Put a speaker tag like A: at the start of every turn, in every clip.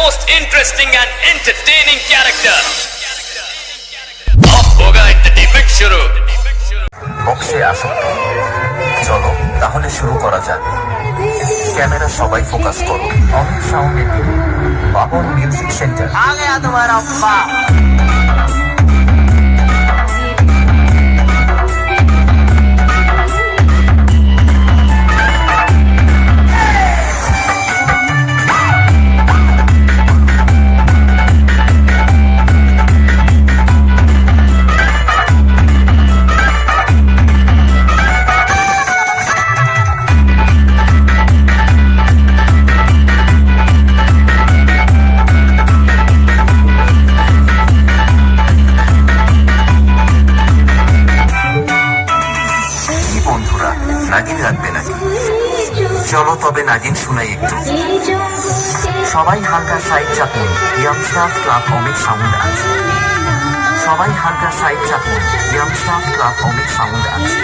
A: most interesting and entertaining character. अब होगा entertainment शुरू
B: বক্সে আসক্ত চলো তাহলে শুরু করা যাক ক্যামেরা সবাই ফোকাস করো অমিত সাউন্ডের দিকে বাবন মিউজিক সেন্টার
C: आ गया तुम्हारा
B: তোমরা নাগিন রাখবে নাকি চলো তবে নাগিন শুনাই একটু। সবাই হালকা সাইড চাপুন ইয়ামস্টাফ ক্লাব অমিত সাউন্ড আছে। সবাই হালকা সাইড চাপুন ইয়ামস্টাফ ক্লাব অমিত সাউন্ড আছে।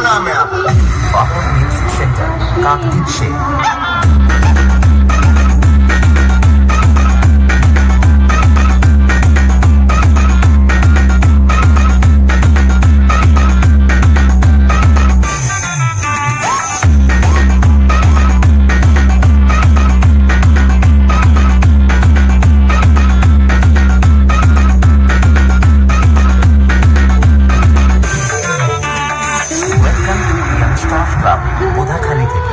B: क्या नाम है आपका सेंटर काकतीत शेख पौधा खाने के